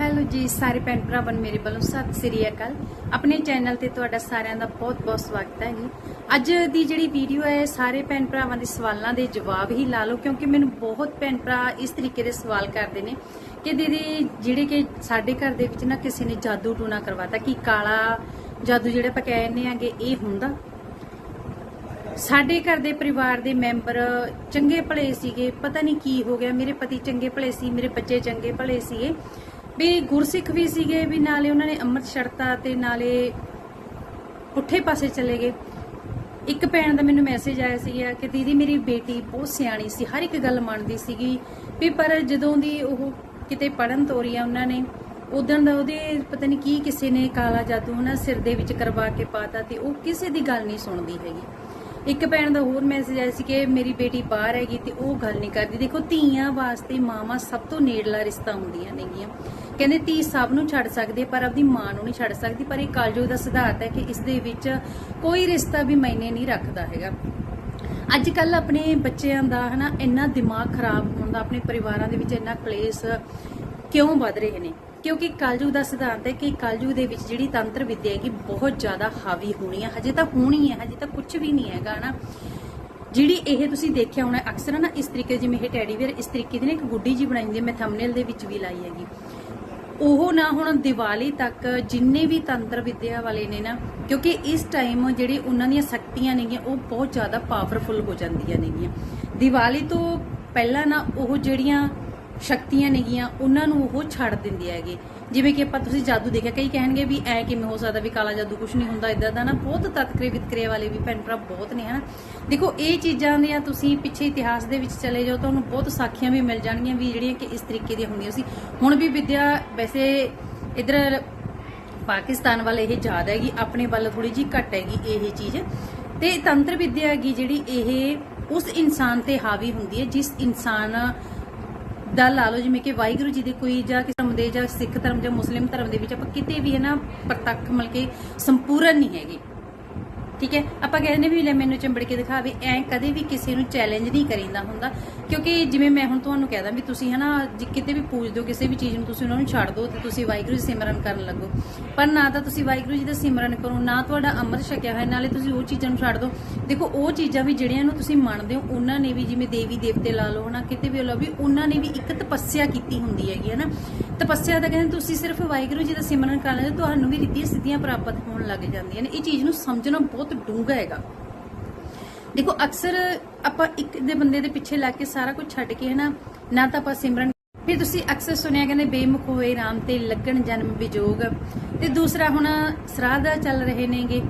Hello ਜੀ ਸਾਰੇ ਭੈਣ ਭਰਾਵਾਂ ਨੂੰ ਮੇਰੇ ਵੱਲੋਂ ਸਤਿ ਸ੍ਰੀ ਅਕਾਲ। ਆਪਣੇ ਚੈਨਲ ਤੇ ਤੁਹਾਡਾ ਸਾਰਿਆਂ ਦਾ ਬਹੁਤ-ਬਹੁਤ ਸਵਾਗਤ ਹੈ ਜੀ। ਅੱਜ ਦੀ ਜਿਹੜੀ ਵੀਡੀਓ ਹੈ, ਸਾਰੇ ਭੈਣ ਭਰਾਵਾਂ ਦੇ ਸਵਾਲਾਂ ਦੇ ਜਵਾਬ ਹੀ ਲਾ ਲਓ, ਕਿਉਂਕਿ ਮੈਨੂੰ ਬਹੁਤ ਭੈਣ ਭਰਾ ਇਸ ਤਰੀਕੇ ਦੇ ਸਵਾਲ ਕਰਦੇ ਨੇ ਕਿ ਦੀਦੀ ਜਿਹੜੇ ਕਿ ਸਾਡੇ ਘਰ ਦੇ ਵਿੱਚ ਨਾ ਕਿਸੇ ਨੇ ਜਾਦੂ ਟੂਣਾ ਕਰਵਾਤਾ, ਕਿ ਕਾਲਾ ਜਾਦੂ ਜਿਹੜਾ ਆਪਾਂ ਕਹਿੰਦੇ ਆਂਗੇ ਇਹ ਹੁੰਦਾ। ਸਾਡੇ ਘਰ ਦੇ ਪਰਿਵਾਰ ਦੇ ਮੈਂਬਰ ਚੰਗੇ ਭਲੇ ਸੀਗੇ, ਪਤਾ ਨਹੀਂ ਕੀ ਹੋ ਗਿਆ, ਮੇਰੇ ਪਤੀ ਚੰਗੇ ਭਲੇ ਸੀ, ਮੇਰੇ ਬੱਚੇ ਚੰਗੇ ਭਲੇ ਸੀਗੇ। ਵੀ ਗੁਰਸਿੱਖ ਵੀ ਸੀਗੇ ਵੀ ਨਾਲੇ ਉਹਨਾਂ ਨੇ ਅੰਮ੍ਰਿਤ ਛੜਤਾ ਤੇ ਨਾਲੇ ਪੁੱਠੇ ਪਾਸੇ ਚਲੇ ਗਏ। ਇੱਕ ਭੈਣ ਦਾ ਮੈਨੂੰ ਮੈਸੇਜ ਆਇਆ ਸੀਗਾ ਕਿ ਦੀਦੀ ਮੇਰੀ ਬੇਟੀ ਬਹੁਤ ਸਿਆਣੀ ਸੀ, ਹਰ ਇੱਕ ਗੱਲ ਮੰਨਦੀ ਸੀਗੀ ਵੀ ਪਰ ਜਦੋਂ ਦੀ ਉਹ ਕਿਤੇ ਪੜਨ ਤੋਰੀ ਆ ਉਹਨਾਂ ਨੇ, ਉਦੋਂ ਦਾ ਉਹਦੇ ਪਤਾ ਨਹੀਂ ਕੀ ਕਿਸੇ ਨੇ ਕਾਲਾ ਜਾਦੂ ਉਹਨਾਂ ਸਿਰ ਦੇ ਵਿੱਚ ਕਰਵਾ ਕੇ ਪਾਤਾ ਤੇ ਉਹ ਕਿਸੇ ਦੀ ਗੱਲ ਨਹੀਂ ਸੁਣਦੀ ਹੈਗੀ। ਇੱਕ ਭੈਣ ਦਾ ਹੋਰ ਮੈਸੇਜ ਆਇਆ ਸੀ ਕਿ ਮੇਰੀ ਬੇਟੀ ਬਾਹਰ ਹੈਗੀ ਤੇ ਉਹ ਗੱਲ ਨਹੀਂ ਕਰਦੀ। ਦੇਖੋ, ਧੀਆਂ ਵਾਸਤੇ ਮਾਵਾਂ ਸਭ ਤੋਂ ਨੇੜਲਾ ਰਿਸ਼ਤਾ ਹੁੰਦੀਆਂ ਨੇਗੀਆਂ। ਕਹਿੰਦੇ, ਧੀ ਸਭ ਨੂੰ ਛੱਡ ਸਕਦੇ ਪਰ ਆਪਣੀ ਮਾਂ ਨੂੰ ਨਹੀਂ ਛੱਡ ਸਕਦੀ। ਪਰ ਇਹ ਕਲਯੁਗ ਦਾ ਸਿਧਾਂਤ ਹੈ ਕਿ ਇਸ ਦੇ ਵਿੱਚ ਕੋਈ ਰਿਸ਼ਤਾ ਵੀ ਮਾਇਨੇ ਨਹੀਂ ਰੱਖਦਾ ਹੈਗਾ। ਅੱਜ ਕੱਲ ਆਪਣੇ ਬੱਚਿਆਂ ਦਾ, ਹਨਾ, ਇੰਨਾ ਦਿਮਾਗ ਖਰਾਬ ਹੋਣ ਦਾ, ਆਪਣੇ ਪਰਿਵਾਰਾਂ ਦੇ ਵਿੱਚ ਇੰਨਾ ਕਲੇਸ਼ ਕਿਉਂ ਵੱਧ ਰਹੇ ਨੇ? ਕਿਉਂਕਿ ਕਲਯੁਗ ਦਾ ਸਿਧਾਂਤ ਹੈ ਕਿ ਕਲਯੁਗ ਦੇ ਵਿੱਚ ਜਿਹੜੀ ਤੰਤਰ ਵਿੱਦਿਆ ਹੈਗੀ ਬਹੁਤ ਜ਼ਿਆਦਾ ਹਾਵੀ ਹੋਣੀ ਹੈ ਹਜੇ ਤਾਂ ਹੋਣੀ ਹੈ ਹਜੇ ਤਾਂ ਕੁਝ ਵੀ ਨਹੀਂ ਹੈਗਾ ਨਾ ਜਿਹੜੀ ਇਹ ਤੁਸੀਂ ਦੇਖਿਆ ਹੋਣਾ, ਅਕਸਰ ਨਾ ਇਸ ਤਰੀਕੇ, ਜਿਵੇਂ ਇਹ ਟੈਡੀ ਵੇਅਰ ਇਸ ਤਰੀਕੇ ਦੀ ਨਾ ਇੱਕ ਗੁੱਡੀ ਜੀ ਬਣਾਈ ਹੁੰਦੀ ਹੈ, ਮੈਂ ਥੰਬਨੇਲ ਦੇ ਵਿੱਚ ਵੀ ਲਾਈ ਹੈਗੀ। ਉਹ ਨਾ ਹੁਣ ਦੀਵਾਲੀ ਤੱਕ ਜਿੰਨੇ ਵੀ ਤੰਤਰ ਵਿਦਿਆ ਵਾਲੇ ਨੇ ਨਾ, ਕਿਉਂਕਿ ਇਸ ਟਾਈਮ ਜਿਹੜੀ ਉਹਨਾਂ ਦੀਆਂ ਸ਼ਕਤੀਆਂ ਨੇਗੀਆਂ, ਉਹ ਬਹੁਤ ਜ਼ਿਆਦਾ ਪਾਵਰਫੁਲ ਹੋ ਜਾਂਦੀਆਂ ਨੇਗੀਆਂ। ਦੀਵਾਲੀ ਤੋਂ ਪਹਿਲਾਂ ਨਾ ਉਹ ਜਿਹੜੀਆਂ ਸ਼ਕਤੀਆਂ ਨੇਗੀਆਂ, ਉਹਨਾਂ ਨੂੰ ਉਹ ਛੱਡ ਦਿੰਦੇ ਹੈਗੇ। ਜਿਵੇਂ ਕਿ ਆਪਾਂ ਤੁਸੀਂ ਜਾਦੂ ਦੇਖਿਆ, ਕਈ ਕਹਿਣਗੇ ਵੀ ਐ ਕਿਵੇਂ ਹੋ ਸਕਦਾ ਵੀ ਕਾਲਾ ਜਾਦੂ ਕੁਝ ਨਹੀਂ ਹੁੰਦਾ ਇਦਾਂ ਦਾ ਨਾ ਬਹੁਤ ਤਤਕਰੇ, ਵਿਤਕਰੇ ਵਾਲੇ ਵੀ ਭੈਣ ਭਰਾ ਬਹੁਤ ਨੇ, ਹਨਾ। ਦੇਖੋ, ਇਹ ਚੀਜ਼ਾਂ ਦੀਆਂ ਤੁਸੀਂ ਪਿੱਛੇ ਇਤਿਹਾਸ ਦੇ ਵਿੱਚ ਚਲੇ ਜਾਓ, ਤੁਹਾਨੂੰ ਬਹੁਤ ਸਾਖੀਆਂ ਵੀ ਮਿਲ ਜਾਣਗੀਆਂ ਵੀ ਜਿਹੜੀਆਂ ਕਿ ਇਸ ਤਰੀਕੇ ਦੀਆਂ ਹੁੰਦੀਆਂ ਸੀ। ਹੁਣ ਵੀ ਵਿਦਿਆ ਵੈਸੇ ਇਧਰ ਪਾਕਿਸਤਾਨ ਵੱਲ ਇਹ ਜ਼ਿਆਦਾ ਹੈਗੀ, ਆਪਣੇ ਵੱਲ ਥੋੜੀ ਜੀ ਘੱਟ ਹੈਗੀ ਇਹ ਚੀਜ਼। ਤੇ ਤੰਤਰ ਵਿਦਿਆ ਹੈਗੀ ਜਿਹੜੀ ਇਹ ਉਸ ਇਨਸਾਨ ਤੇ ਹਾਵੀ ਹੁੰਦੀ ਹੈ, ਜਿਸ ਇਨਸਾਨ ਦਾ ਲਾ ਲਓ, ਜਿਵੇਂ ਕਿ ਵਾਹਿਗੁਰੂ ਜੀ ਦੇ ਕੋਈ ਜਾਂ ਕਿਸੇ ਧਰਮ ਦੇ ਜਾਂ ਸਿੱਖ ਧਰਮ ਜਾਂ ਮੁਸਲਿਮ ਧਰਮ ਦੇ ਵਿੱਚ ਆਪਾਂ ਕਿਤੇ ਵੀ ਹੈ ਨਾ ਪ੍ਰਤੱਖ ਮਤਲਬ ਕਿ ਸੰਪੂਰਨ ਨਹੀਂ ਹੈਗੇ। ਠੀਕ ਹੈ? ਆਪਾਂ ਕਹਿੰਦੇ ਵੀ ਲੈ ਮੈਨੂੰ ਚੰਬੜ ਕੇ ਦਿਖਾਵੇ, ਐ ਕਦੇ ਵੀ ਕਿਸੇ ਨੂੰ ਚੈਲੰਜ ਨਹੀਂ ਕਰੀਂਦਾ ਹੁੰਦਾ। ਕਿਉਂਕਿ ਜਿਵੇਂ ਮੈਂ ਹੁਣ ਤੁਹਾਨੂੰ ਕਹਿਦਾ ਵੀ ਤੁਸੀਂ ਹਨਾ ਕਿਤੇ ਵੀ ਪੂਜਦੇ ਹੋ, ਕਿਸੇ ਵੀ ਚੀਜ਼ ਨੂੰ ਤੁਸੀਂ ਉਹਨਾਂ ਨੂੰ ਛੱਡ ਦਿਓ ਤੇ ਤੁਸੀਂ ਵਾਹਿਗੁਰੂ ਜੀ ਸਿਮਰਨ ਕਰਨ ਲੱਗੋ। ਪਰ ਨਾ ਤਾਂ ਤੁਸੀਂ ਵਾਹਿਗੁਰੂ ਜੀ ਦਾ ਸਿਮਰਨ ਕਰੋ, ਨਾ ਤੁਹਾਡਾ ਅੰਮ੍ਰਿਤ ਛਕਿਆ ਹੋਇਆ, ਨਾਲੇ ਤੁਸੀਂ ਉਹ ਚੀਜ਼ਾਂ ਨੂੰ ਛੱਡ ਦਿਓ ਦੇਖੋ, ਉਹ ਚੀਜ਼ਾਂ ਵੀ ਜਿਹੜੀਆਂ ਨੂੰ ਤੁਸੀਂ ਮੰਨਦੇ ਹੋ, ਉਹਨਾਂ ਨੇ ਵੀ ਜਿਵੇਂ ਦੇਵੀ ਦੇਵਤੇ ਲਾ ਲਓ ਹਨਾ, ਕਿਤੇ ਵੀ ਲਓ, ਵੀ ਉਹਨਾਂ ਨੇ ਵੀ ਇੱਕ ਤਪੱਸਿਆ ਕੀਤੀ ਹੁੰਦੀ ਹੈਗੀ ਹਨਾ ਤਪੱਸਿਆ ਦਾ ਕਹਿੰਦੇ ਤੁਸੀਂ ਸਿਰਫ ਵਾਹਿਗੁਰੂ ਜੀ ਦਾ ਸਿਮਰਨ ਕਰ ਲੈਂਦੇ, ਤੁਹਾਨੂੰ ਵੀ ਰਿੱਧੀਆਂ ਸਿੱਧੀਆਂ ਪ੍ਰਾਪਤ ਹੋਣ ਲੱਗ ਜਾਂਦੀਆਂ ਨੇ। ਇਹ ਚੀਜ਼ ਨੂੰ ਸਮਝਣਾ ਬਹੁਤ ਡੂੰਘਾ ਹੈਗਾ। ਦੇਖੋ, ਅਕਸਰ ਆਪਾਂ ਇੱਕ ਦੇ ਬੰਦੇ ਦੇ ਪਿੱਛੇ ਲੱਗ ਕੇ ਸਾਰਾ ਕੁਝ ਛੱਡ ਕੇ, ਹਨਾ, ਨਾ ਤਾਂ ਆਪਾਂ ਸਿਮਰਨ ਫਿਰ ਤੁਸੀਂ ਅਕਸਰ ਸੁਣਿਆ ਕਹਿੰਦੇ, ਬੇਮੁਖ ਹੋਏ, ਰਾਮ ਤੇ ਲੱਗਣ ਜਨਮ ਵਿਜੋਗ ਤੇ ਦੂਸਰਾ ਹੁਣ ਸਰਾਧ ਚੱਲ ਰਹੇ ਨੇਗੇ।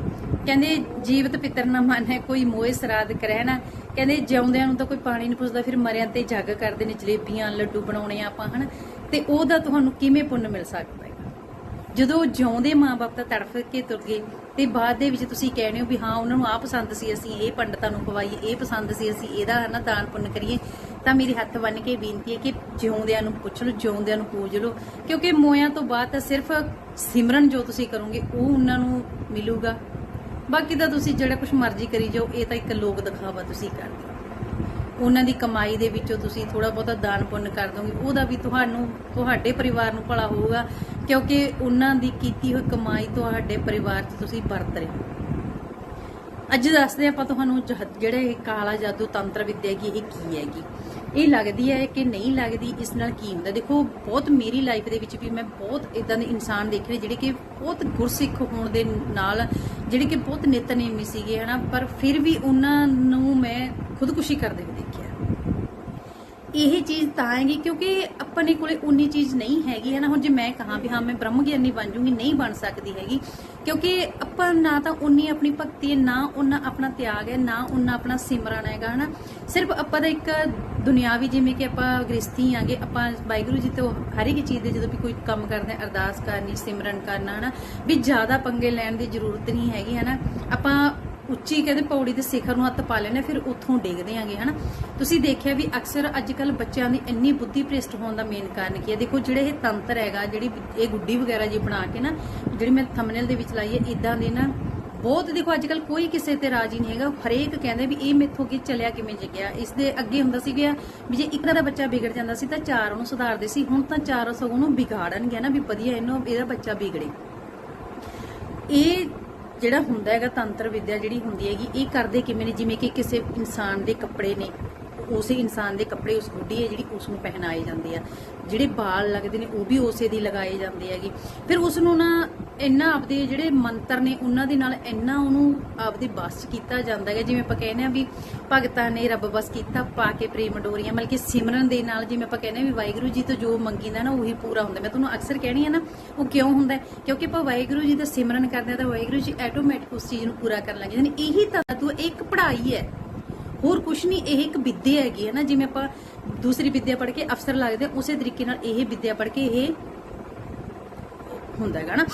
ਕਹਿੰਦੇ, ਜੀਵਤ ਪਿਤਰ ਨਾ ਮਨ ਹੈ ਕੋਈ ਮੋਏ ਸਰਾਧ ਕਰੇ ਨਾ ਕਹਿੰਦੇ ਜਿਉਂਦਿਆਂ ਨੂੰ ਤਾਂ ਕੋਈ ਪਾਣੀ ਨਹੀਂ ਪੁੱਛਦਾ, ਫਿਰ ਮਰਿਆਂ ਤੇ ਜੱਗ ਕਰਦੇ ਨੇ, ਜਲੇਬੀਆਂ, ਲੱਡੂ ਬਣਾਉਣੇ ਆ ਆਪਾਂ, ਹਨ? ਤੇ ਉਹਦਾ ਤੁਹਾਨੂੰ ਕਿਵੇਂ ਪੁੰਨ ਮਿਲ ਸਕਦਾ ਹੈ ਜਦੋਂ ਜਿਉਂਦੇ ਮਾਪੇ ਤਾਂ ਤੜਫ ਕੇ ਤੁਰ ਗਏ, ਤੇ ਬਾਅਦ ਦੇ ਵਿੱਚ ਤੁਸੀਂ ਕਹਿੰਦੇ ਹੋ ਵੀ ਹਾਂ, ਉਹਨਾਂ ਨੂੰ ਆ ਪਸੰਦ ਸੀ, ਅਸੀਂ ਇਹ ਪੰਡਤਾਂ ਨੂੰ ਖਵਾਈਏ, ਇਹ ਪਸੰਦ ਸੀ, ਅਸੀਂ ਇਹਦਾ, ਹਨਾ, ਦਾਨ ਪੁੰਨ ਕਰੀਏ। ਤਾਂ ਮੇਰੇ ਹੱਥ ਬੰਨ ਕੇ ਬੇਨਤੀ ਹੈ ਕਿ ਜਿਉਂਦਿਆਂ ਨੂੰ ਪੁੱਛ ਲਓ, ਜਿਉਂਦਿਆਂ ਨੂੰ ਪੂਜ ਲਓ, ਕਿਉਂਕਿ ਮੋਇਆਂ ਤੋਂ ਬਾਅਦ ਤਾਂ ਸਿਰਫ ਸਿਮਰਨ ਜੋ ਤੁਸੀਂ ਕਰੋਗੇ, ਉਹ ਉਹਨਾਂ ਨੂੰ ਮਿਲੂਗਾ। ਬਾਕੀ ਤਾਂ ਤੁਸੀਂ ਜਿਹੜਾ ਕੁਝ ਮਰਜ਼ੀ ਕਰੀ ਜਾਓ, ਇਹ ਤਾਂ ਇੱਕ ਲੋਕ ਦਿਖਾਵਾ ਤੁਸੀਂ ਕਰਦੇ ਹੋ। ਉਹਨਾਂ ਦੀ ਕਮਾਈ ਦੇ ਵਿੱਚੋਂ ਤੁਸੀਂ ਥੋੜਾ ਬਹੁਤਾ ਦਾਨ ਪੁੰਨ ਕਰ ਦੋਗੇ, ਉਹਦਾ ਵੀ ਤੁਹਾਨੂੰ, ਤੁਹਾਡੇ ਪਰਿਵਾਰ ਨੂੰ ਭਲਾ ਹੋਊਗਾ, ਕਿਉਂਕਿ ਉਹਨਾਂ ਦੀ ਕੀਤੀ ਹੋਈ ਕਮਾਈ ਤੁਹਾਡੇ ਪਰਿਵਾਰ 'ਚ ਤੁਸੀਂ ਵਰਤ ਰਹੇ ਹੋ। ਅੱਜ ਦੱਸਦੇ ਆਪਾਂ ਤੁਹਾਨੂੰ ਜਿਹੜਾ ਇਹ ਕਾਲਾ ਜਾਦੂ ਤੰਤਰ ਵਿੱਦਿਆ ਕੀ ਇਹ ਕੀ ਹੈਗੀ? ਇਹ ਲੱਗਦੀ ਹੈ ਕਿ ਨਹੀਂ ਲੱਗਦੀ, ਇਸ ਨਾਲ ਕੀ ਹੁੰਦਾ? ਦੇਖੋ, ਬਹੁਤ ਮੇਰੀ ਲਾਈਫ ਦੇ ਵਿੱਚ ਵੀ ਮੈਂ ਬਹੁਤ ਇਦਾਂ ਦੇ ਇਨਸਾਨ ਦੇਖੇ ਨੇ ਜਿਹੜੇ ਕਿ ਬਹੁਤ ਗੁਰਸਿੱਖ ਹੋਣ ਦੇ ਨਾਲ ਜਿਹੜੇ ਕਿ ਬਹੁਤ ਨਿਤਨੇਮੀ ਸੀਗੇ, ਹਨਾ, ਪਰ ਫਿਰ ਵੀ ਉਹਨਾਂ ਨੂੰ ਮੈਂ ਖੁਦਕੁਸ਼ੀ ਕਰਦੇ ਹੋਏ ਦੇਖਿਆ। ਇਹ ਚੀਜ਼ ਤਾਂ ਹੈਗੀ, ਕਿਉਂਕਿ ਆਪਣੇ ਕੋਲੇ ਉਨੀ ਚੀਜ਼ ਨਹੀਂ ਹੈਗੀ ਹੈ ਨਾ ਹੁਣ ਜੇ ਮੈਂ ਕਹਾਂ ਵੀ ਹਾਂ, ਮੈਂ ਬ੍ਰਹਮ ਗਿਆਨੀ ਬਣ ਜੂੰਗੀ, ਨਹੀਂ ਬਣ ਸਕਦੀ ਹੈਗੀ, ਕਿਉਂਕਿ ਆਪਾਂ ਨਾ ਤਾਂ ਉਨੀ ਆਪਣੀ ਭਗਤੀ ਹੈ, ਨਾ ਉਹਨਾਂ ਆਪਣਾ ਤਿਆਗ ਹੈ, ਨਾ ਉਹਨਾਂ ਆਪਣਾ ਸਿਮਰਨ ਹੈਗਾ, ਹਨਾ। ਸਿਰਫ ਆਪਾਂ ਦਾ ਇੱਕ ਦੁਨਿਆਵੀ ਜਿਵੇਂ ਕਿ ਆਪਾਂ ਗ੍ਰਸਤੀ ਆਂਗੇ, ਆਪਾਂ ਵਾਹਿਗੁਰੂ ਜੀ ਤੋਂ ਹਰ ਇੱਕ ਚੀਜ਼ ਦੇ ਜਦੋਂ ਵੀ ਕੋਈ ਕੰਮ ਕਰਦੇ ਹਾਂ ਅਰਦਾਸ ਕਰਨੀ, ਸਿਮਰਨ ਕਰਨਾ, ਹਨਾ, ਵੀ ਜ਼ਿਆਦਾ ਪੰਗੇ ਲੈਣ ਦੀ ਜ਼ਰੂਰਤ ਨਹੀਂ ਹੈਗੀ, ਹਨਾ। ਆਪਾਂ ਉੱਚੀ ਕਹਿੰਦੇ ਪੌੜੀ ਦੇ ਸਿਖਰ ਨੂੰ ਹੱਥ ਪਾ ਲੈਣੇ ਫਿਰ ਉੱਥੋਂ ਡਿੱਗਦੇ ਆਂਗੇ, ਹਨਾ। ਤੁਸੀਂ ਦੇਖਿਆ ਵੀ ਅਕਸਰ ਅੱਜ ਕੱਲ ਬੱਚਿਆਂ ਦੀ ਇੰਨੀ ਬੁੱਧੀ ਭ੍ਰਿਸ਼ਟ ਹੋਣ ਦਾ ਮੇਨ ਕਾਰਨ ਕੀ ਹੈ? ਦੇਖੋ, ਜਿਹੜੇ ਇਹ ਤੰਤਰ ਹੈਗਾ, ਜਿਹੜੀ ਇਹ ਗੁੱਡੀ ਵਗੈਰਾ ਜੀ ਬਣਾ ਕੇ ਨਾ, ਜਿਹੜੀ ਮੈਂ ਥੰਬਨੇਲ ਦੇ ਵਿੱਚ ਲਾਈ ਹੈ ਇਦਾਂ ਦੇ ਨਾ ਬਹੁਤ ਦੇਖੋ ਅੱਜ ਕੱਲ ਕੋਈ ਕਿਸੇ ਤੇ ਰਾਜੀ ਨਹੀਂ ਹੈਗਾ। ਹਰੇਕ ਕਹਿੰਦੇ ਵੀ ਇਹ ਮੈਥੋਂ ਕੀ ਚੱਲਿਆ ਕਿਵੇਂ ਜਗਿਆ ਇਸ ਦੇ ਅੱਗੇ ਹੁੰਦਾ ਸੀ ਗਿਆ ਵੀ ਜੇ ਇੱਕ ਦਾ ਬੱਚਾ ਵਿਗੜ ਜਾਂਦਾ ਸੀ ਤਾਂ ਚਾਰ ਉਹਨੂੰ ਸੁਧਾਰਦੇ ਸੀ। ਹੁਣ ਤਾਂ ਚਾਰ ਸਗੋਂ ਉਹਨੂੰ ਵਿਗਾੜਨਗੇ ਨਾ ਵੀ ਵਧੀਆ ਇਹਨੂੰ ਇਹਦਾ ਬੱਚਾ ਵਿਗੜੇ। ਇਹ ਜਿਹੜਾ ਹੁੰਦਾ ਹੈਗਾ ਤੰਤਰ ਵਿਦਿਆ ਜਿਹੜੀ ਹੁੰਦੀ ਹੈਗੀ, ਇਹ ਕਰਦੇ ਕਿਵੇਂ ਨੇ? ਜਿਵੇਂ ਕਿ ਕਿਸੇ ਇਨਸਾਨ ਦੇ ਕੱਪੜੇ ਨੇ, ਉਸੇ ਇਨਸਾਨ ਦੇ ਕੱਪੜੇ, ਉਸ ਗੁੱਡੀ ਹੈ ਜਿਹੜੀ ਉਸ ਨੂੰ ਪਹਿਨਾਏ ਜਾਂਦੇ ਆ। ਜਿਹੜੇ ਬਾਲ ਲੱਗਦੇ ਨੇ, ਉਹ ਵੀ ਉਸੇ ਦੀ ਲਗਾਏ ਜਾਂਦੇ ਹੈਗੇ। ਫਿਰ ਉਸ ਨੂੰ ਨਾ ਇੰਨਾ ਆਪਦੇ ਜਿਹੜੇ ਮੰਤਰ ਨੇ, ਉਹਨਾਂ ਦੇ ਨਾਲ ਇੰਨਾ ਉਹਨੂੰ ਆਪਦੇ ਬਸ ਕੀਤਾ ਜਾਂਦਾ ਹੈ। ਜਿਵੇਂ ਆਪਾਂ ਕਹਿੰਦੇ ਆ ਵੀ ਭਗਤਾਂ ਨੇ ਰੱਬ ਬਸ ਕੀਤਾ ਪਾ ਕੇ ਪ੍ਰੇਮ ਡੋਰੀਆਂ, ਮਤਲਬ ਕਿ ਸਿਮਰਨ ਦੇ ਨਾਲ ਜਿਵੇਂ ਆਪਾਂ ਕਹਿੰਦੇ ਆ ਵੀ ਵਾਹਿਗੁਰੂ ਜੀ ਤੋਂ ਜੋ ਮੰਗੀਦਾ ਨਾ, ਉਹੀ ਪੂਰਾ ਹੁੰਦਾ। ਮੈਂ ਤੁਹਾਨੂੰ ਅਕਸਰ ਕਹਿਣੀ ਆ ਨਾ, ਉਹ ਕਿਉਂ ਹੁੰਦਾ ਕਿਉਂਕਿ ਆਪਾਂ ਵਾਹਿਗੁਰੂ ਜੀ ਦਾ ਸਿਮਰਨ ਕਰਦੇ ਆ ਤਾਂ ਵਾਹਿਗੁਰੂ ਜੀ ਆਟੋਮੈਟਿਕ ਉਸ ਚੀਜ਼ ਨੂੰ ਪੂਰਾ ਕਰਨ ਲੱਗ ਜਾਂਦੇ ਨੇ। ਇਹੀ ਤਾਂ ਤੂੰ ਇੱਕ ਪੜ੍ਹਾਈ ਹੈ। ਹੋਰ ਕੁਛ ਨਹੀਂ, ਇਹ ਇੱਕ ਵਿੱਦਿਆ ਹੈਗੀ ਹੈ ਨਾ। ਜਿਵੇਂ ਆਪਾਂ ਦੂਸਰੀ ਵਿੱਦਿਆ ਪੜ੍ਹ ਕੇ ਅਫਸਰ ਲੱਗਦੇ ਉਸੇ ਤਰੀਕੇ ਨਾਲ ਇਹ ਵਿਦਿਆ ਪੜ੍ਹ ਕੇ ਇਹ ਹੁੰਦਾ ਹੈਗਾ ਨਾ।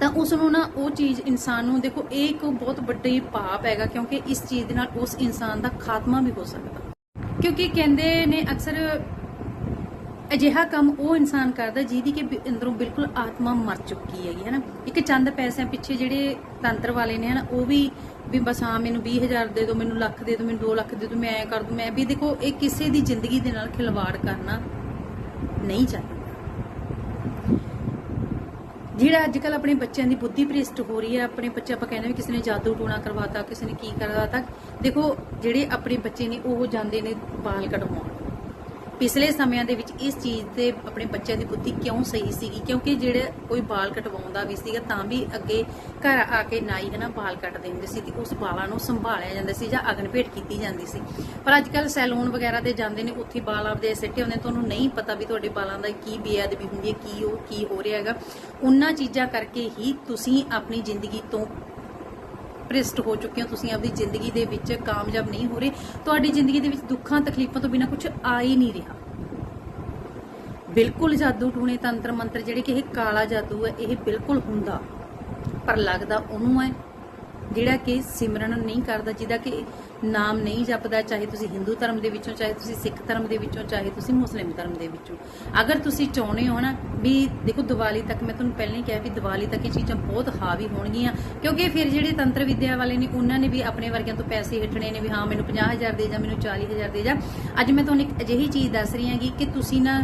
ਤਾਂ ਉਸ ਨੂੰ ਨਾ ਉਹ ਚੀਜ਼ ਇਨਸਾਨ ਨੂੰ, ਦੇਖੋ, ਇਹ ਇੱਕ ਬਹੁਤ ਵੱਡੀ ਪਾਪ ਹੈਗਾ ਕਿਉਂਕਿ ਇਸ ਚੀਜ਼ ਦੇ ਨਾਲ ਉਸ ਇਨਸਾਨ ਦਾ ਖਾਤਮਾ ਵੀ ਹੋ ਸਕਦਾ। ਕਿਉਂਕਿ ਕਹਿੰਦੇ ਨੇ ਅਕਸਰ ਅਜਿਹਾ ਕੰਮ ਉਹ ਇਨਸਾਨ ਕਰਦਾ ਜਿਹਦੀ ਕਿ ਅੰਦਰੋਂ ਬਿਲਕੁਲ ਆਤਮਾ ਮਰ ਚੁੱਕੀ ਹੈਗੀ ਹੈ ਨਾ ਇੱਕ ਚੰਦ ਪੈਸਿਆਂ ਪਿੱਛੇ ਜਿਹੜੇ ਤੰਤਰ ਵਾਲੇ ਨੇ, ਹਨ, ਉਹ ਵੀ ਵੀ ਬਸ ਹਾਂ, ਮੈਨੂੰ 20000 ਦੇ ਦਿਓ, ਮੈਨੂੰ ਲੱਖ ਦੇ ਦਿਓ, ਮੈਨੂੰ 2 ਲੱਖ ਦੇ ਦਿਓ, ਮੈਂ ਐ ਕਰ ਦੂੰ, ਮੈਂ ਵੀ ਦੇਖੋ, ਇਹ ਕਿਸੇ ਦੀ ਜ਼ਿੰਦਗੀ ਦੇ ਨਾਲ ਖਿਲਵਾੜ ਕਰਨਾ ਨਹੀਂ ਚਾਹੀਦਾ। ਜਿਹੜਾ ਅੱਜ ਕੱਲ ਆਪਣੇ ਬੱਚਿਆਂ ਦੀ ਬੁੱਧੀ ਭ੍ਰਿਸ਼ਟ ਹੋ ਰਹੀ ਹੈ, ਆਪਣੇ ਬੱਚੇ ਆਪਾਂ ਕਹਿੰਦੇ ਵੀ ਕਿਸੇ ਨੇ ਜਾਦੂ ਟੂਣਾ ਕਰਵਾਤਾ, ਕਿਸੇ ਨੇ ਕੀ ਕਰਵਾਤਾ, ਦੇਖੋ ਜਿਹੜੇ ਆਪਣੇ ਬੱਚੇ ਨੇ ਉਹ ਜਾਂਦੇ ਨੇ ਬਾਲ ਕਟਵਾਉਣ ਪਿਛਲੇ ਸਮਿਆਂ ਦੇ ਵਿੱਚ ਇਸ ਚੀਜ਼ ਤੇ ਆਪਣੇ ਬੱਚਿਆਂ ਦੀ ਬੁੱਧੀ ਕਿਉਂ ਸਹੀ ਸੀਗੀ? ਕਿਉਂਕਿ ਜਿਹੜੇ ਕੋਈ ਬਾਲ ਕਟਵਾਉਂਦਾ ਵੀ ਸੀਗਾ, ਤਾਂ ਵੀ ਅੱਗੇ ਘਰ ਆ ਕੇ ਨਾਈ ਹੈ ਨਾ ਕੱਟਦੇ ਹੁੰਦੇ ਸੀ ਤੇ ਉਸ ਬਾਲਾਂ ਨੂੰ ਸੰਭਾਲਿਆ ਜਾਂਦਾ ਸੀ ਜਾਂ ਅਗਨ ਭੇਟ ਕੀਤੀ ਜਾਂਦੀ ਸੀ। ਪਰ ਅੱਜ ਕੱਲ ਸੈਲੂਨ ਵਗੈਰਾ ਤੇ ਜਾਂਦੇ ਨੇ, ਉੱਥੇ ਬਾਲ ਆਪਦੇ ਸਿੱਟੇ ਹੁੰਦੇ ਤੁਹਾਨੂੰ ਨਹੀਂ ਪਤਾ ਵੀ ਤੁਹਾਡੇ ਬਾਲਾਂ ਦਾ ਕੀ ਬੇਅਦਬੀ ਹੁੰਦੀ ਹੈ, ਕੀ ਉਹ, ਕੀ ਹੋ ਰਿਹਾ ਹੈਗਾ। ਉਹਨਾਂ ਚੀਜ਼ਾਂ ਕਰਕੇ ਹੀ ਤੁਸੀਂ ਆਪਣੀ ਜ਼ਿੰਦਗੀ ਤੋਂ ਭ੍ਰਿਸ਼ਟ ਹੋ ਚੁੱਕੇ ਹੋ, ਤੁਸੀਂ ਆਪਣੀ ਜ਼ਿੰਦਗੀ ਦੇ ਵਿੱਚ ਕਾਮਯਾਬ ਨਹੀਂ ਹੋ ਰਹੇ, ਤੁਹਾਡੀ ਜ਼ਿੰਦਗੀ ਦੇ ਵਿੱਚ ਦੁੱਖਾਂ, ਤਕਲੀਫਾਂ ਤੋਂ ਬਿਨਾ ਕੁਝ ਆ ਹੀ ਨਹੀਂ ਰਿਹਾ। ਬਿਲਕੁਲ ਜਾਦੂ ਟੂਣੇ ਤੰਤਰ ਮੰਤਰ ਜਿਹੜੇ ਕਿ ਇਹ ਕਾਲਾ ਜਾਦੂ ਹੈ, ਇਹ ਬਿਲਕੁਲ ਹੁੰਦਾ, ਪਰ ਲੱਗਦਾ ਉਹਨੂੰ ਹੈ। ਜਿਹੜਾ ਕਿ ਸਿਮਰਨ ਨਹੀਂ ਕਰਦਾ, ਜਿਹਦਾ ਕਿ ਨਾਮ ਨਹੀਂ ਜਪਦਾ, ਚਾਹੇ ਤੁਸੀਂ ਹਿੰਦੂ ਧਰਮ ਦੇ ਵਿੱਚੋਂ, ਚਾਹੇ ਤੁਸੀਂ ਸਿੱਖ ਧਰਮ ਦੇ ਵਿੱਚੋਂ, ਚਾਹੇ ਤੁਸੀਂ ਮੁਸਲਿਮ ਧਰਮ ਦੇ ਵਿੱਚੋਂ। ਅਗਰ ਤੁਸੀਂ ਚਾਹੁੰਦੇ ਹੋ ਨਾ ਵੀ ਦੇਖੋ ਦੀਵਾਲੀ ਤੱਕ, ਮੈਂ ਤੁਹਾਨੂੰ ਪਹਿਲਾਂ ਹੀ ਕਿਹਾ ਵੀ ਦੀਵਾਲੀ ਤੱਕ ਇਹ ਚੀਜ਼ਾਂ ਬਹੁਤ ਹਾਵੀ ਹੋਣਗੀਆਂ, ਕਿਉਂਕਿ ਫਿਰ ਜਿਹੜੇ ਤੰਤਰ ਵਿਦਿਆ ਵਾਲੇ ਨੇ, ਉਹਨਾਂ ਨੇ ਵੀ ਆਪਣੇ ਵਰਗਿਆਂ ਤੋਂ ਪੈਸੇ ਹਿੱਟਣੇ ਨੇ ਵੀ ਹਾਂ, ਮੈਨੂੰ 50000 ਦੇ ਜਾ ਮੈਨੂੰ 40000 ਦੇ ਜਾ। ਅੱਜ ਮੈਂ ਤੁਹਾਨੂੰ ਇੱਕ ਅਜਿਹੀ ਚੀਜ਼ ਦੱਸ ਰਹੀ ਹਾਂਗੀ ਕਿ ਤੁਸੀਂ ਨਾ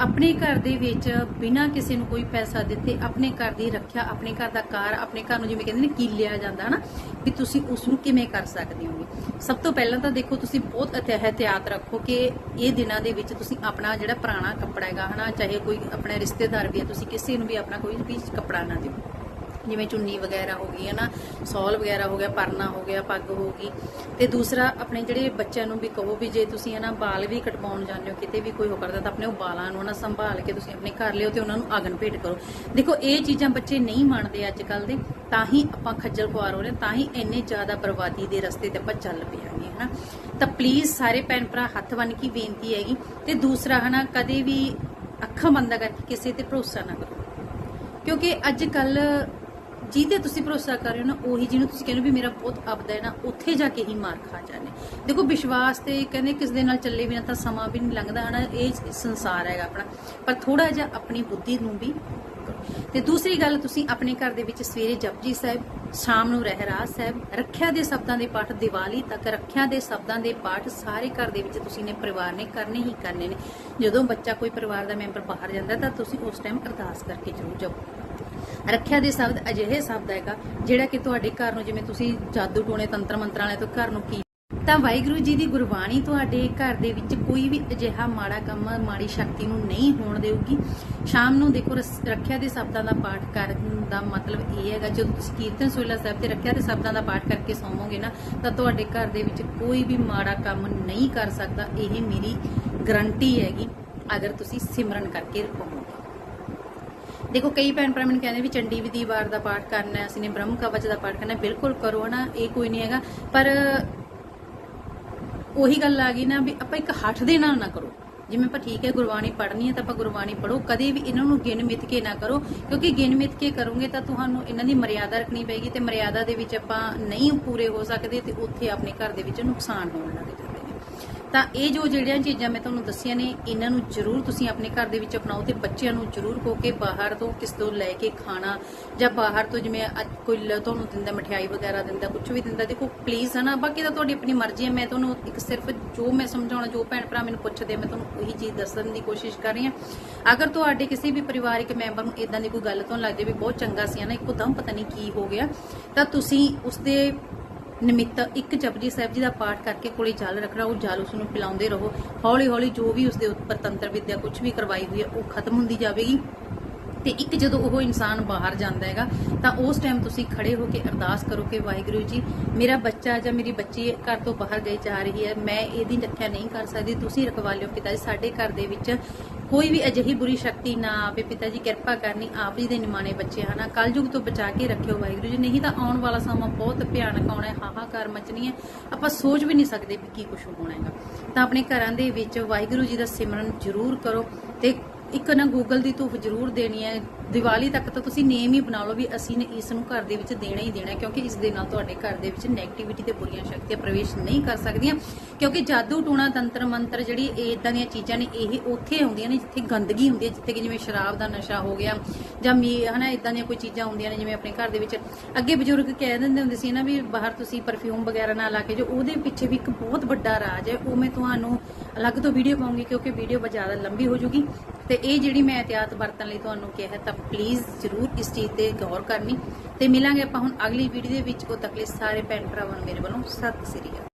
ਆਪਣੇ ਘਰ ਦੇ ਵਿੱਚ ਬਿਨਾਂ ਕਿਸੇ ਨੂੰ ਕੋਈ ਪੈਸਾ ਦਿੱਤੇ ਆਪਣੇ ਘਰ ਦੀ ਰੱਖਿਆ, ਆਪਣੇ ਘਰ ਦਾ ਕਾਰ, ਆਪਣੇ ਘਰ ਨੂੰ ਜਿਵੇਂ ਕਹਿੰਦੇ ਨੇ ਕੀਲਿਆ ਜਾਂਦਾ ਨਾ ਵੀ ਤੁਸੀਂ ਉਸ ਨੂੰ ਕਿਵੇਂ ਕਰ ਸਕਦੇ ਹੋਗੇ। ਸਭ ਤੋਂ ਪਹਿਲਾਂ ਤਾਂ ਦੇਖੋ ਤੁਸੀਂ ਬਹੁਤ ਅਤਿ- ਇਹਤਿਆਤ ਰੱਖੋ ਕਿ ਇਹ ਦਿਨਾਂ ਦੇ ਵਿੱਚ ਤੁਸੀਂ ਆਪਣਾ ਜਿਹੜਾ ਪੁਰਾਣਾ ਕੱਪੜਾ ਹੈਗਾ ਹਨਾ, ਚਾਹੇ ਕੋਈ ਆਪਣੇ ਰਿਸ਼ਤੇਦਾਰ ਵੀ ਹੈ, ਤੁਸੀਂ ਕਿਸੇ ਨੂੰ ਵੀ ਆਪਣਾ ਕੋਈ ਵੀ ਕੱਪੜਾ ਨਾ ਦਿਓ। ਜਿਵੇਂ ਚੁੰਨੀ ਵਗੈਰਾ ਹੋ ਗਈ ਹੈ ਨਾ ਸੌਲ ਵਗੈਰਾ ਹੋ ਗਿਆ, ਪਰਨਾ ਹੋ ਗਿਆ, ਪੱਗ ਹੋ ਗਈ। ਤੇ ਦੂਸਰਾ, ਆਪਣੇ ਜਿਹੜੇ ਬੱਚਿਆਂ ਨੂੰ ਵੀ ਕਹੋ ਵੀ ਜੇ ਤੁਸੀਂ ਹੈ ਨਾ ਬਾਲ ਵੀ ਕਟਵਾਉਣ ਜਾਂਦੇ ਹੋ, ਕਿਤੇ ਵੀ ਕੋਈ ਹੋ ਕਰਦਾ, ਤਾਂ ਆਪਣੇ ਉਹ ਬਾਲਾਂ ਨੂੰ ਨਾ ਸੰਭਾਲ ਕੇ ਤੁਸੀਂ ਆਪਣੇ ਘਰ ਲਿਓ ਤੇ ਉਹਨਾਂ ਨੂੰ ਅਗਨ ਭੇਟ ਕਰੋ। ਦੇਖੋ, ਇਹ ਚੀਜ਼ਾਂ ਬੱਚੇ ਨਹੀਂ ਮੰਨਦੇ ਅੱਜ ਕੱਲ ਦੇ, ਤਾਂ ਹੀ ਆਪਾਂ ਖੱਜਲ ਖੁਆਰ ਹੋ ਰਹੇ ਤਾਂ ਹੀ ਇੰਨੇ ਜ਼ਿਆਦਾ ਬਰਬਾਦੀ ਦੇ ਰਸਤੇ ਤੇ ਆਪਾਂ ਚੱਲ ਪਏ ਹਨਾ। ਤਾਂ ਪਲੀਜ਼ ਸਾਰੇ ਭੈਣ ਭਰਾ, ਹੱਥ ਬੰਨ ਕੇ ਬੇਨਤੀ ਹੈਗੀ। ਤੇ ਦੂਸਰਾ, ਹਨਾ, ਕਦੇ ਵੀ ਅੱਖਾਂ ਬੰਦ ਕਰਕੇ ਕਿਸੇ ਤੇ ਭਰੋਸਾ ਨਾ ਕਰੋ। ਕਿਉਂਕਿ ਅੱਜ ਕੱਲ ਜਿਹਦੇ ਤੁਸੀਂ ਭਰੋਸਾ ਕਰ ਰਹੇ ਹੋ ਨਾ, ਉਹੀ ਜਿਹਨੂੰ ਤੁਸੀਂ ਕਹਿੰਦੇ ਹੋ ਵੀ ਮੇਰਾ ਬਹੁਤ ਅਬਦਾ ਹੈ ਨਾ, ਉੱਥੇ ਜਾ ਕੇ ਹੀ ਮਾਰ ਖਾ ਜਾਣੇ ਦੇਖੋ ਵਿਸ਼ਵਾਸ ਤੇ ਕਹਿੰਦੇ ਕਿਸ ਦੇ ਨਾਲ ਚੱਲੇ ਬਿਨਾ ਤਾਂ ਸਮਾਂ ਵੀ ਨਹੀਂ ਲੰਘਦਾ, ਹਨਾ, ਇਹ ਸੰਸਾਰ ਹੈਗਾ ਆਪਣਾ। ਪਰ ਥੋੜਾ ਜਿਹਾ ਆਪਣੀ ਬੁੱਧੀ ਨੂੰ ਵੀ ਤੇ ਦੂਸਰੀ ਗੱਲ, ਤੁਸੀਂ ਆਪਣੇ ਘਰ ਦੇ ਵਿੱਚ ਸਵੇਰੇ ਜਪਜੀ ਸਾਹਿਬ, ਸ਼ਾਮ ਨੂੰ ਰਹਿਰਾਸ ਸਾਹਿਬ, ਰੱਖਿਆ ਦੇ ਸ਼ਬਦਾਂ ਦੇ ਪਾਠ, ਦੀਵਾਲੀ ਤੱਕ ਰੱਖਿਆ ਦੇ ਸ਼ਬਦਾਂ ਦੇ ਪਾਠ ਸਾਰੇ ਘਰ ਦੇ ਵਿੱਚ ਤੁਸੀਂ ਨੇ, ਪਰਿਵਾਰ ਨੇ ਕਰਨੇ ਹੀ ਕਰਨੇ ਨੇ। ਜਦੋਂ ਬੱਚਾ ਕੋਈ ਪਰਿਵਾਰ ਦਾ ਮੈਂਬਰ ਬਾਹਰ ਜਾਂਦਾ ਤਾਂ ਤੁਸੀਂ ਉਸ ਟਾਈਮ ਅਰਦਾਸ ਕਰਕੇ ਜ਼ਰੂਰ ਜਪੋ। ਰੱਖਿਆ ਦੇ ਸ਼ਬਦ ਅਜਿਹੇ ਸ਼ਬਦ ਹੈਗਾ, ਜਿਹੜਾ ਕਿ ਤੁਹਾਡੇ ਘਰ ਨੂੰ, ਜਿਵੇਂ ਤੁਸੀਂ ਜਾਦੂ ਟੋਣੇ ਤੰਤਰ ਮੰਤਰਾਂ ਵਾਲੇ ਤੋਂ ਘਰ ਨੂੰ ਕੀ ਤਾਂ ਵਾਹਿਗੁਰੂ ਜੀ ਦੀ ਗੁਰਬਾਣੀ ਤੁਹਾਡੇ ਘਰ ਦੇ ਵਿੱਚ ਕੋਈ ਵੀ ਅਜਿਹਾ ਮਾੜਾ ਕੰਮ, ਮਾੜੀ ਸ਼ਕਤੀ ਨੂੰ ਨਹੀਂ ਹੋਣ ਦੇਊਗੀ। ਸ਼ਾਮ ਨੂੰ ਦੇਖੋ ਰੱਖਿਆ ਦੇ ਸ਼ਬਦਾਂ ਦਾ ਪਾਠ ਕਰਨ ਦਾ ਮਤਲਬ ਇਹ ਹੈਗਾ, ਜਦੋਂ ਤੁਸੀਂ ਕੀਰਤਨ ਸੋਹਿਲਾ ਸਾਹਿਬ ਤੇ ਰੱਖਿਆ ਦੇ ਸ਼ਬਦਾਂ ਦਾ ਪਾਠ ਕਰਕੇ ਸੌਵੋਗੇ ਨਾ, ਤਾਂ ਤੁਹਾਡੇ ਘਰ ਦੇ ਵਿੱਚ ਕੋਈ ਵੀ ਮਾੜਾ ਕੰਮ ਨਹੀਂ ਕਰ ਸਕਦਾ। ਇਹ ਮੇਰੀ ਗਰੰਟੀ ਹੈਗੀ, ਅਗਰ ਤੁਸੀਂ ਸਿਮਰਨ ਕਰਕੇ ਰਹੋਗੇ ਦੇਖੋ, ਕਈ ਭੈਣ ਭਰਾ ਮੈਨੂੰ ਕਹਿੰਦੇ ਵੀ ਚੰਡੀ ਵਿਧੀ ਵਾਰ ਦਾ ਪਾਠ ਕਰਨਾ ਅਸੀਂ ਨੇ ਬ੍ਰਹਮ ਕਵਚ ਦਾ ਪਾਠ ਕਰਨਾ ਹੈ। ਬਿਲਕੁਲ ਕਰੋ ਨਾ ਇਹ ਕੋਈ ਨਹੀਂ ਹੈਗਾ। ਪਰ ਉਹੀ ਗੱਲ ਆ ਗਈ ਨਾ ਵੀ ਆਪਾਂ ਇੱਕ ਹੱਠ ਦੇ ਨਾਲ ਨਾ ਕਰੋ। ਜਿਵੇਂ ਆਪਾਂ ਠੀਕ ਹੈ, ਗੁਰਬਾਣੀ ਪੜ੍ਹਨੀ ਹੈ ਤਾਂ ਆਪਾਂ ਗੁਰਬਾਣੀ ਪੜੋ ਕਦੇ ਵੀ ਇਹਨਾਂ ਨੂੰ ਗਿਣ ਮਿਥ ਕੇ ਨਾ ਕਰੋ, ਕਿਉਂਕਿ ਗਿਣ ਮਿਥ ਕੇ ਕਰੋਗੇ ਤਾਂ ਤੁਹਾਨੂੰ ਇਹਨਾਂ ਦੀ ਮਰਿਆਦਾ ਰੱਖਣੀ ਪਏਗੀ ਤੇ ਮਰਿਆਦਾ ਦੇ ਵਿੱਚ ਆਪਾਂ ਨਹੀਂ ਪੂਰੇ ਹੋ ਸਕਦੇ ਤੇ ਉੱਥੇ ਆਪਣੇ ਘਰ ਦੇ ਵਿੱਚ ਨੁਕਸਾਨ ਹੋਣ ਲੱਗ ਜਾਂਦੇ ਤਾਂ ਇਹ ਜੋ ਜਿਹੜੀਆਂ ਚੀਜ਼ਾਂ ਮੈਂ ਤੁਹਾਨੂੰ ਦੱਸੀਆਂ ਨੇ, ਇਹਨਾਂ ਨੂੰ ਜ਼ਰੂਰ ਤੁਸੀਂ ਆਪਣੇ ਘਰ ਦੇ ਵਿੱਚ ਅਪਣਾਓ ਤੇ ਬੱਚਿਆਂ ਨੂੰ ਜ਼ਰੂਰ ਕਹੋ ਕਿ ਬਾਹਰ ਤੋਂ ਕਿਸ ਤੋਂ ਲੈ ਕੇ ਖਾਣਾ ਜਾਂ ਬਾਹਰ ਤੋਂ ਜਿਵੇਂ ਕੋਈ ਤੁਹਾਨੂੰ ਦਿੰਦਾ ਮਠਿਆਈ ਵਗੈਰਾ ਦਿੰਦਾ ਕੁਝ ਵੀ ਦਿੰਦਾ, ਦੇਖੋ ਪਲੀਜ਼ ਹਨਾ, ਬਾਕੀ ਤਾਂ ਤੁਹਾਡੀ ਆਪਣੀ ਮਰਜ਼ੀ ਹੈ, ਮੈਂ ਤੁਹਾਨੂੰ ਇੱਕ ਸਿਰਫ ਜੋ ਮੈਂ ਸਮਝਾਉਣਾ, ਜੋ ਭੈਣ ਭਰਾ ਮੈਨੂੰ ਪੁੱਛਦੇ ਮੈਂ ਤੁਹਾਨੂੰ ਉਹੀ ਚੀਜ਼ ਦੱਸਣ ਦੀ ਕੋਸ਼ਿਸ਼ ਕਰ ਰਹੀ ਹਾਂ। ਅਗਰ ਤੁਹਾਡੇ ਕਿਸੇ ਵੀ ਪਰਿਵਾਰਿਕ ਮੈਂਬਰ ਨੂੰ ਇਦਾਂ ਦੀ ਕੋਈ ਗੱਲ ਤੁਹਾਨੂੰ ਲੱਗਦੀ ਵੀ ਬਹੁਤ ਚੰਗਾ ਸੀ ਨਾ ਇੱਕੋ ਦਮ ਪਤਾ ਨਹੀਂ ਕੀ ਹੋ ਗਿਆ, ਤਾਂ ਤੁਸੀਂ ਉਸਦੇ ਨਿਮਿਤ ਇੱਕ ਜਪਜੀ ਸਾਹਿਬ ਜੀ ਦਾ ਪਾਠ ਕਰਕੇ ਕੋਲੇ ਜਲ ਰੱਖਣਾ, ਉਹ ਜਲ ਉਸ ਨੂੰ ਪਿਲਾਉਂਦੇ ਰਹੋ। ਹੌਲੀ ਹੌਲੀ ਜੋ ਵੀ ਉਸਦੇ ਉੱਪਰ ਤੰਤਰ ਵਿਦਿਆ ਕੁਝ ਵੀ ਕਰਵਾਈ ਹੋਈ ਹੈ, ਉਹ ਖਤਮ ਹੁੰਦੀ ਜਾਵੇਗੀ। ਤੇ ਇੱਕ ਜਦੋਂ ਉਹ ਇਨਸਾਨ ਬਾਹਰ ਜਾਂਦਾ ਹੈਗਾ, ਤਾਂ ਉਸ ਟਾਈਮ ਤੁਸੀਂ ਖੜੇ ਹੋ ਕੇ ਅਰਦਾਸ ਕਰੋ ਕਿ ਵਾਹਿਗੁਰੂ ਜੀ, ਮੇਰਾ ਬੱਚਾ ਜਾਂ ਮੇਰੀ ਬੱਚੀ ਘਰ ਤੋਂ ਬਾਹਰ ਗਈ ਜਾ ਰਹੀ ਹੈ, ਮੈਂ ਇਹਦੀ ਰੱਖਿਆ ਨਹੀਂ ਕਰ ਸਕਦੀ, ਤੁਸੀਂ ਰਖਵਾ ਲਿਓ ਪਿਤਾ ਜੀ, ਸਾਡੇ ਘਰ ਦੇ ਵਿੱਚ ਕੋਈ ਵੀ ਅਜਿਹੀ ਬੁਰੀ ਸ਼ਕਤੀ ਨਾ ਆਵੇ, ਪਿਤਾ ਜੀ, ਕਿਰਪਾ ਕਰਨੀ ਆਪ ਜੀ ਦੇ ਨਿਮਾਣੇ ਬੱਚੇ ਹਨਾ, ਕਲਯੁਗ ਤੋਂ ਬਚਾ ਕੇ ਰੱਖਿਓ ਵਾਹਿਗੁਰੂ ਜੀ, ਨਹੀਂ ਤਾਂ ਆਉਣ ਵਾਲਾ ਸਮਾਂ ਬਹੁਤ ਭਿਆਨਕ ਆਉਣਾ ਹੈ, ਹਾਹਾਕਾਰ ਮਚਣੀ ਹੈ, ਆਪਾਂ ਸੋਚ ਵੀ ਨਹੀਂ ਸਕਦੇ ਵੀ ਕੀ ਕੁਝ ਹੋਣਾ ਹੈਗਾ। ਤਾਂ ਆਪਣੇ ਘਰਾਂ ਦੇ ਵਿੱਚ ਵਾਹਿਗੁਰੂ ਜੀ ਦਾ ਸਿਮਰਨ ਜ਼ਰੂਰ ਕਰੋ ਤੇ ਇੱਕ ਨਾ ਗੂਗਲ ਦੀ ਧੂਫ ਜ਼ਰੂਰ ਦੇਣੀ ਹੈ। ਦੀਵਾਲੀ ਤੱਕ ਤਾਂ ਤੁਸੀਂ ਨੇਮ ਹੀ ਬਣਾ ਲਓ ਵੀ ਅਸੀਂ ਨੇ ਇਸ ਨੂੰ ਘਰ ਦੇ ਵਿੱਚ ਦੇਣਾ ਹੀ ਦੇਣਾ ਕਿਉਂਕਿ ਇਸ ਦੇ ਨਾਲ ਤੁਹਾਡੇ ਘਰ ਦੇ ਵਿੱਚ ਨੈਗੇਟਿਵਿਟੀ ਤੇ ਬੁਰੀਆਂ ਸ਼ਕਤੀਆਂ ਪ੍ਰਵੇਸ਼ ਨਹੀਂ ਕਰ ਸਕਦੀਆਂ। ਕਿਉਂਕਿ ਜਾਦੂ ਟੂਣਾ ਤੰਤਰ ਮੰਤਰ ਜਿਹੜੀ ਇਦਾਂ ਦੀਆਂ ਚੀਜ਼ਾਂ ਨੇ, ਇਹ ਉੱਥੇ ਆਉਂਦੀਆਂ ਨੇ ਜਿੱਥੇ ਗੰਦਗੀ ਹੁੰਦੀ ਹੈ, ਜਿੱਥੇ ਕਿ ਜਿਵੇਂ ਸ਼ਰਾਬ ਦਾ ਨਸ਼ਾ ਹੋ ਗਿਆ ਜਾਂ ਮੀ, ਹਨਾ ਇਦਾਂ ਦੀਆਂ ਕੋਈ ਚੀਜ਼ਾਂ ਹੁੰਦੀਆਂ ਨੇ, ਜਿਵੇਂ ਆਪਣੇ ਘਰ ਦੇ ਵਿੱਚ ਅੱਗੇ ਬਜ਼ੁਰਗ ਕਹਿ ਦਿੰਦੇ ਹੁੰਦੇ ਸੀ ਨਾ ਵੀ ਬਾਹਰ ਤੁਸੀਂ ਪਰਫਿਊਮ ਵਗੈਰਾ ਨਾ ਲਾ ਕੇ ਜੋ ਉਹਦੇ ਪਿੱਛੇ ਵੀ ਇੱਕ ਬਹੁਤ ਵੱਡਾ ਰਾਜ ਹੈ, ਉਹ ਮੈਂ ਤੁਹਾਨੂੰ ਅਲੱਗ ਤੋਂ ਵੀਡੀਓ ਪਾਉਂਗੀ ਕਿਉਂਕਿ ਵੀਡੀਓ ਬਹੁਤ ਜ਼ਿਆਦਾ ਲੰਬੀ ਹੋ ਜੂਗੀ ਤੇ ਇਹ ਜਿਹੜੀ ਮੈਂ ਇhtiyat ਵਰਤਣ ਲਈ ਤੁਹਾਨੂੰ ਕਿਹਾ ਤਾਂ ਪਲੀਜ਼ ਜ਼ਰੂਰ ਇਸ ਚੀਜ਼ ਤੇ ਗੌਰ ਕਰਨੀ। ਤੇ ਮਿਲਾਂਗੇ ਆਪਾਂ ਹੁਣ ਅਗਲੀ ਵੀਡੀਓ ਦੇ ਵਿੱਚ। ਉਹ ਤੱਕ ਲਈ ਸਾਰੇ ਭੈਣ ਭਰਾਵਾਂ ਨੂੰ ਮੇਰੇ ਵੱਲੋਂ ਸਤਿ ਸ੍ਰੀ ਅਕਾਲ।